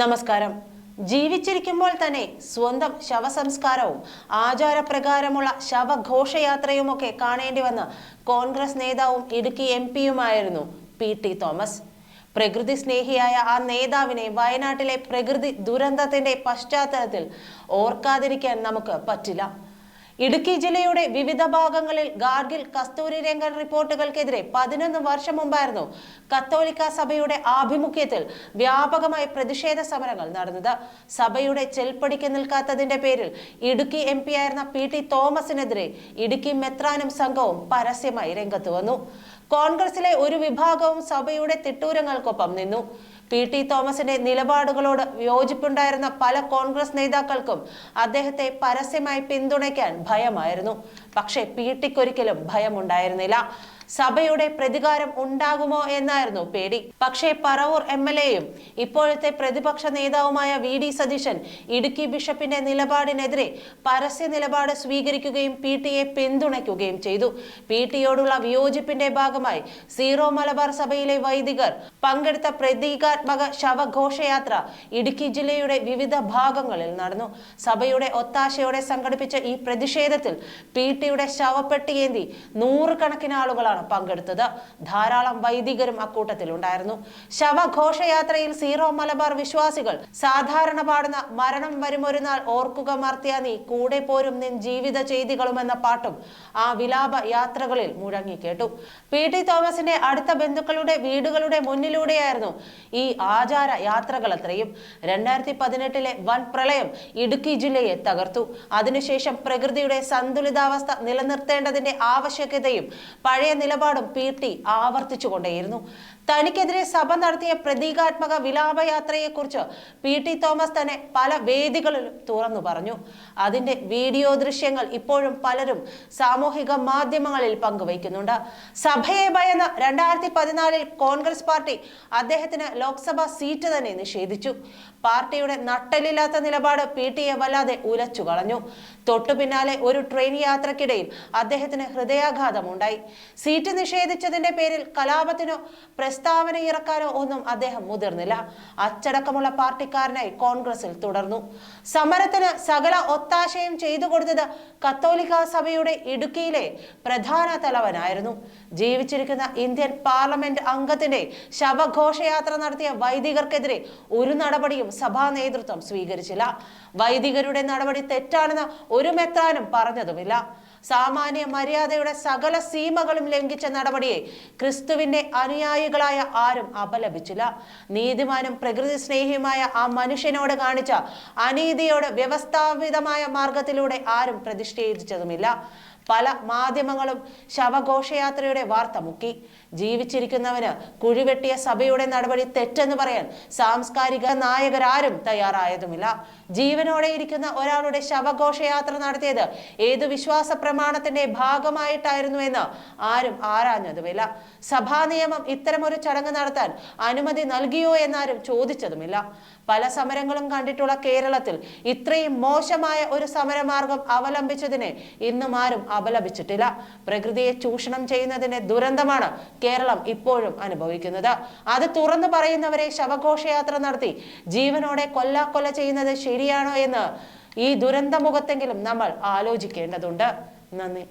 നമസ്കാരം. ജീവിച്ചിരിക്കുമ്പോൾ തന്നെ സ്വന്തം ശവസംസ്കാരവും ആചാരപ്രകാരമുള്ള ശവഘോഷയാത്രയുമൊക്കെ കാണേണ്ടി വന്ന കോൺഗ്രസ് നേതാവും ഇടുക്കി എം പിയുമായിരുന്നു പി ടി തോമസ്. പ്രകൃതി സ്നേഹിയായ ആ നേതാവിനെ വയനാട്ടിലെ പ്രകൃതി ദുരന്തത്തിന്റെ പശ്ചാത്തലത്തിൽ ഓർക്കാതിരിക്കാൻ നമുക്ക് പറ്റില്ല. ഇടുക്കി ജില്ലയുടെ വിവിധ ഭാഗങ്ങളിൽ ഗാർഗിൽ കസ്തൂരി രംഗൻ റിപ്പോർട്ടുകൾക്കെതിരെ പതിനൊന്ന് വർഷം മുമ്പായിരുന്നു കത്തോലിക്ക സഭയുടെ ആഭിമുഖ്യത്തിൽ വ്യാപകമായ പ്രതിഷേധ സമരങ്ങൾ നടന്നത്. സഭയുടെ ചെൽപ്പടിക്ക് നിൽക്കാത്തതിന്റെ പേരിൽ ഇടുക്കി എം പി ആയിരുന്ന പി ടി തോമസിനെതിരെ ഇടുക്കി മെത്രാനും സംഘവും പരസ്യമായി രംഗത്ത് വന്നു. കോൺഗ്രസിലെ ഒരു വിഭാഗവും സഭയുടെ തിട്ടൂരങ്ങൾക്കൊപ്പം നിന്നു. പി ടി തോമസിന്റെ നിലപാടുകളോട് യോജിപ്പുണ്ടായിരുന്ന പല കോൺഗ്രസ് നേതാക്കൾക്കും അദ്ദേഹത്തെ പരസ്യമായി പിന്തുണയ്ക്കാൻ ഭയമായിരുന്നു. പക്ഷേ പി ടിക്കൊരിക്കലും ഭയമുണ്ടായിരുന്നില്ല. സഭയുടെ പ്രതികാരം ഉണ്ടാകുമോ എന്നായിരുന്നു പേടി. പക്ഷേ പറവൂർ എം എൽ എയും ഇപ്പോഴത്തെ പ്രതിപക്ഷ നേതാവുമായ വി ഡി സതീശൻ ഇടുക്കി ബിഷപ്പിന്റെ നിലപാടിനെതിരെ പരസ്യ നിലപാട് സ്വീകരിക്കുകയും പി ടിയെ പിന്തുണയ്ക്കുകയും ചെയ്തു. പി ടിയോടുള്ള വിയോജിപ്പിന്റെ ഭാഗമായി സീറോ മലബാർ സഭയിലെ വൈദികർ പങ്കെടുത്ത പ്രതീകാത്മക ശവഘോഷയാത്ര ഇടുക്കി ജില്ലയുടെ വിവിധ ഭാഗങ്ങളിൽ നടന്നു. സഭയുടെ ഒത്താശയോടെ സംഘടിപ്പിച്ച ഈ പ്രതിഷേധത്തിൽ പി ടിയുടെ ശവപ്പെട്ടിയേന്തി നൂറുകണക്കിന് ആളുകളാണ് പങ്കെടുത്തത്. ധാരാളം വൈദികരും അക്കൂട്ടത്തിൽ ഉണ്ടായിരുന്നു ശവഘോഷയാത്രയിൽ സീറോ മലബാർ വിശ്വാസികൾ സാധാരണ പാടുന്ന മരണം വരുമൊരു നാൾ ഓർക്കുക മർത്തിയ നീ കൂടെ പോരും നിൻ ജീവിത ചെയ്തികളും എന്ന പാട്ടും ആ വിലാപ യാത്രകളിൽ മുഴങ്ങി കേട്ടു. പി. ടി. തോമസിന്റെ അടുത്ത ബന്ധുക്കളുടെ വീടുകളുടെ മുന്നിലൂടെയായിരുന്നു ഈ ആചാര യാത്രകൾ അത്രയും. രണ്ടായിരത്തി പതിനെട്ടിലെ വൻ പ്രളയം ഇടുക്കി ജില്ലയെ തകർത്തു. അതിനുശേഷം പ്രകൃതിയുടെ സന്തുലിതാവസ്ഥ നിലനിർത്തേണ്ടതിന്റെ ആവശ്യകതയും പഴയ നിലപാടും പി ടി ആവർത്തിച്ചുകൊണ്ടേയിരുന്നു. തനിക്കെതിരെ സഭ നടത്തിയ പ്രതീകാത്മക വിലാപയാത്രയെക്കുറിച്ച് പി ടി തോമസ് തന്നെ പല വേദികളിലും തുറന്നു പറഞ്ഞു. അതിന്റെ വീഡിയോ ദൃശ്യങ്ങൾ ഇപ്പോഴും പലരും സാമൂഹിക മാധ്യമങ്ങളിൽ പങ്കുവയ്ക്കുന്നുണ്ട്. സഭയെ ഭയന്ന രണ്ടായിരത്തി പതിനാലിൽ കോൺഗ്രസ് പാർട്ടി അദ്ദേഹത്തിന് ലോക്സഭാ സീറ്റ് തന്നെ നിഷേധിച്ചു. പാർട്ടിയുടെ നട്ടലില്ലാത്ത നിലപാട് പി ടിയെ വല്ലാതെ ഉലച്ചു കളഞ്ഞു. തൊട്ടു പിന്നാലെ ഒരു ട്രെയിൻ യാത്രക്കിടയിൽ അദ്ദേഹത്തിന് ഹൃദയാഘാതമുണ്ടായി. സീറ്റ് നിഷേധിച്ചതിന്റെ പേരിൽ കലാപത്തിനോ പ്രസ്താവന ഇറക്കാനോ ഒന്നും അദ്ദേഹം മുതിർന്നില്ല. അച്ചടക്കമുള്ള പാർട്ടിക്കാരനായി കോൺഗ്രസിൽ തുടർന്നു. സമരത്തിന് സകല ഒത്താശയും ചെയ്തു കൊടുത്തത് കത്തോലിക്ക സഭയുടെ ഇടുക്കിയിലെ പ്രധാന തലവനായിരുന്നു. ജീവിച്ചിരിക്കുന്ന ഇന്ത്യൻ പാർലമെന്റ് അംഗത്തിന്റെ ശവഘോഷയാത്ര നടത്തിയ വൈദികർക്കെതിരെ ഒരു നടപടിയും സഭാ നേതൃത്വം സ്വീകരിച്ചില്ല. വൈദികരുടെ നടപടി തെറ്റാണെന്ന് ഒരു മെത്രാനും പറഞ്ഞതുമില്ല. സാമാന്യ മര്യാദയുടെ സകല സീമകളും ലംഘിച്ച നടപടിയെ ക്രിസ്തുവിന്റെ അനുയായികളായ ആരും അപലപിച്ചില്ല. നീതിമാനും പ്രകൃതി സ്നേഹിയുമായ ആ മനുഷ്യനോട് കാണിച്ച അനീതിയോട് വ്യവസ്ഥാപിതമായ മാർഗത്തിലൂടെ ആരും പ്രതിഷേധിച്ചതുമില്ല പല മാധ്യമങ്ങളും ശവഘോഷയാത്രയുടെ വാർത്ത മുക്കി. ജീവിച്ചിരിക്കുന്നവന് കുഴിവെട്ടിയ സഭയുടെ നടപടി തെറ്റെന്ന് പറയാൻ സാംസ്കാരിക നായകരാരും തയ്യാറായതുമില്ല. ജീവനോടെ ഇരിക്കുന്ന ഒരാളുടെ ശവഘോഷയാത്ര നടത്തിയത് ഏതു വിശ്വാസ പ്രമാണത്തിന്റെ ഭാഗമായിട്ടായിരുന്നു എന്ന് ആരും ആരാഞ്ഞതുമില്ല. സഭാ നിയമം ഇത്തരമൊരു ചടങ്ങ് നടത്താൻ അനുമതി നൽകിയോ എന്നാരും ചോദിച്ചതുമില്ല. പല സമരങ്ങളും കണ്ടിട്ടുള്ള കേരളത്തിൽ ഇത്രയും മോശമായ ഒരു സമരമാർഗം അവലംബിച്ചതിനെ ഇന്നും ആരും അപലപിച്ചിട്ടില്ല. പ്രകൃതിയെ ചൂഷണം ചെയ്യുന്നതിന്റെ ദുരന്തമാണ് കേരളം ഇപ്പോഴും അനുഭവിക്കുന്നത്. അത് തുറന്നു പറയുന്നവരെ ശവഘോഷയാത്ര നടത്തി ജീവനോടെ കൊല്ലാക്കൊല ചെയ്യുന്നത് ശരിയാണോ എന്ന് ഈ ദുരന്തമുഖത്തെങ്കിലും നമ്മൾ ആലോചിക്കേണ്ടതുണ്ട്. നന്ദി.